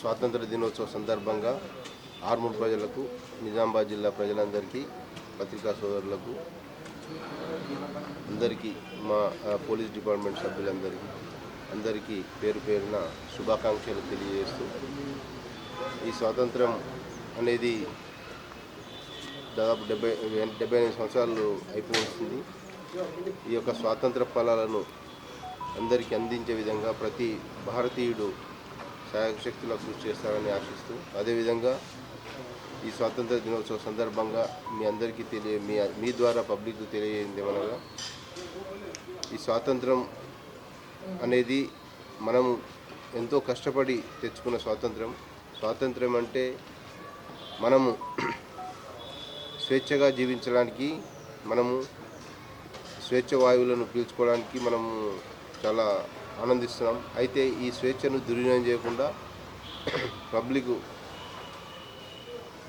స్వాతంత్ర దినోత్సవ సందర్భంగా ఆర్మూర్ ప్రజలకు నిజామాబాద్ జిల్లా ప్రజలందరికీ పత్రికా సోదరులకు అందరికీ మా పోలీస్ డిపార్ట్మెంట్ సభ్యులందరికీ అందరికీ పేరు పేరున శుభాకాంక్షలు తెలియజేస్తూ ఈ స్వాతంత్రం అనేది దాదాపు డెబ్బై డెబ్బై ఎనిమిది సంవత్సరాలు అయిపోతుంది ఈ యొక్క స్వాతంత్ర ఫలాలను అందరికీ అందించే విధంగా ప్రతి భారతీయుడు శాయశక్తులా కృషి చేస్తారని ఆశిస్తూ అదేవిధంగా ఈ స్వాతంత్ర దినోత్సవ సందర్భంగా మీ అందరికీ తెలియ మీ మీ ద్వారా పబ్లిక్ తెలియజేయండి ఏమనగా ఈ స్వాతంత్రం అనేది మనం ఎంతో కష్టపడి తెచ్చుకున్న స్వాతంత్రం. స్వాతంత్రం అంటే మనము స్వేచ్ఛగా జీవించడానికి మనము స్వేచ్ఛ వాయువులను పీల్చుకోవడానికి మనము చాలా ఆనందిస్తున్నాం. అయితే ఈ స్వేచ్ఛను దుర్వినియోగం చేయకుండా పబ్లిక్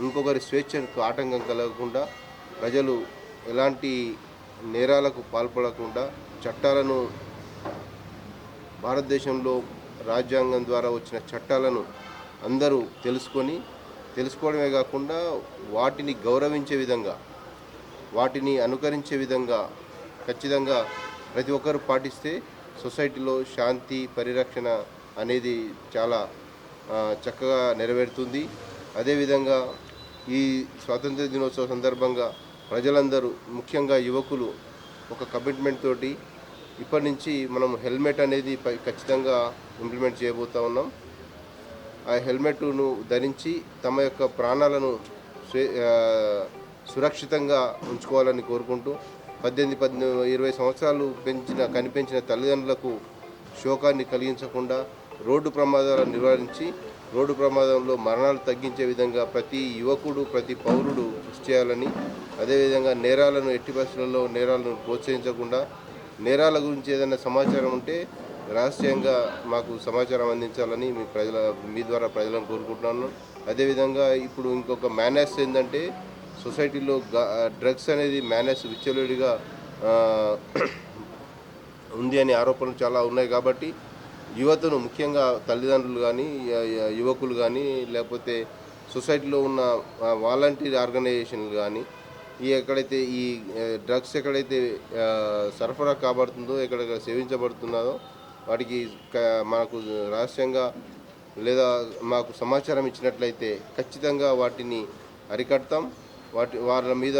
ఇంకొకరి స్వేచ్ఛకు ఆటంకం కలగకుండా ప్రజలు ఎలాంటి నేరాలకు పాల్పడకుండా చట్టాలను భారతదేశంలో రాజ్యాంగం ద్వారా వచ్చిన చట్టాలను అందరూ తెలుసుకొని తెలుసుకోవడమే కాకుండా వాటిని గౌరవించే విధంగా వాటిని అనుకరించే విధంగా ఖచ్చితంగా ప్రతి ఒక్కరు పాటిస్తే సొసైటీలో శాంతి పరిరక్షణ అనేది చాలా చక్కగా నెరవేరుతుంది. అదేవిధంగా ఈ స్వాతంత్ర దినోత్సవ సందర్భంగా ప్రజలందరూ ముఖ్యంగా యువకులు ఒక కమిట్మెంట్ తోటి ఇప్పటి నుంచి మనం హెల్మెట్ అనేది పై- ఖచ్చితంగా ఇంప్లిమెంట్ చేయబోతూ ఉన్నాం. ఆ హెల్మెట్ను ధరించి తమ యొక్క ప్రాణాలను స్వే- సురక్షితంగా ఉంచుకోవాలని కోరుకుంటూ పద్దెనిమిది పద్దెనిమిది ఇరవై సంవత్సరాలు పెంచిన కనిపించిన తల్లిదండ్రులకు శోకాన్ని కలిగించకుండా రోడ్డు ప్రమాదాలను నివారించి రోడ్డు ప్రమాదంలో మరణాలు తగ్గించే విధంగా ప్రతి యువకుడు ప్రతి పౌరుడు కృషి చేయాలని అదేవిధంగా నేరాలను ఎట్టి పరిస్థితులలో నేరాలను ప్రోత్సహించకుండా నేరాల గురించి ఏదైనా సమాచారం ఉంటే రహస్యంగా మాకు సమాచారం అందించాలని మీ ప్రజల మీ ద్వారా ప్రజలను కోరుకుంటున్నాను. అదేవిధంగా ఇప్పుడు ఇంకొక మేనేజ్ ఏంటంటే సొసైటీలో డ్రగ్స్ అనేది మేనేజ్ విచ్చలవిడిగా ఉంది అనే ఆరోపణలు చాలా ఉన్నాయి కాబట్టి యువతను ముఖ్యంగా తల్లిదండ్రులు కానీ యువకులు కానీ లేకపోతే సొసైటీలో ఉన్న వాలంటీర్ ఆర్గనైజేషన్లు కానీ ఈ ఎక్కడైతే ఈ డ్రగ్స్ ఎక్కడైతే సరఫరా కాబడుతుందో ఎక్కడ సేవించబడుతున్నదో వాటికి మనకు రహస్యంగా లేదా మాకు సమాచారం ఇచ్చినట్లయితే ఖచ్చితంగా వాటిని అరికడతాం. వాటి వాళ్ళ మీద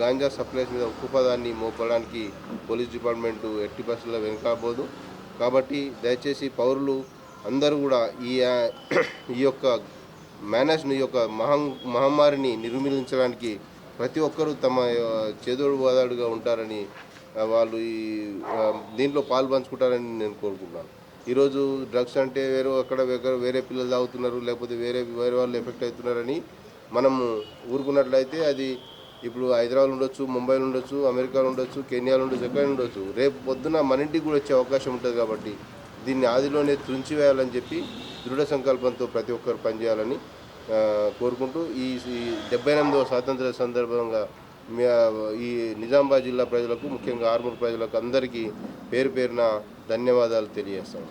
గాంజా సప్లైస్ మీద ఉక్కుపదాన్ని మోపడానికి పోలీస్ డిపార్ట్మెంటు ఎట్టి బస్సులో వెనుకాబోదు కాబట్టి దయచేసి పౌరులు అందరూ కూడా ఈ ఈ యొక్క మేనేజ్ను ఈ యొక్క మహం మహమ్మారిని నిర్మూలించడానికి ప్రతి ఒక్కరూ తమ చేదోడు వాదాడుగా ఉంటారని వాళ్ళు ఈ దీంట్లో పాల్పంచుకుంటారని నేను కోరుకుంటున్నాను. ఈరోజు డ్రగ్స్ అంటే వేరే అక్కడ వేరే పిల్లలు తాగుతున్నారు లేకపోతే వేరే వేరే వాళ్ళు ఎఫెక్ట్ అవుతున్నారని మనము ఊరుకున్నట్లయితే అది ఇప్పుడు హైదరాబాద్ ఉండొచ్చు ముంబైలో ఉండొచ్చు అమెరికాలో ఉండొచ్చు కెన్యాలో ఉండొచ్చు ఎక్కడ ఉండొచ్చు. రేపు పొద్దున మన ఇంటికి కూడా వచ్చే అవకాశం ఉంటుంది కాబట్టి దీన్ని ఆదిలోనే తుంచివేయాలని చెప్పి దృఢ సంకల్పంతో ప్రతి ఒక్కరు పనిచేయాలని కోరుకుంటూ ఈ డెబ్బై ఎనిమిదవ స్వాతంత్ర సందర్భంగా ఈ నిజామాబాద్ జిల్లా ప్రజలకు ముఖ్యంగా ఆర్మూర్ ప్రజలకు అందరికీ పేరు పేరున ధన్యవాదాలు తెలియజేస్తాను.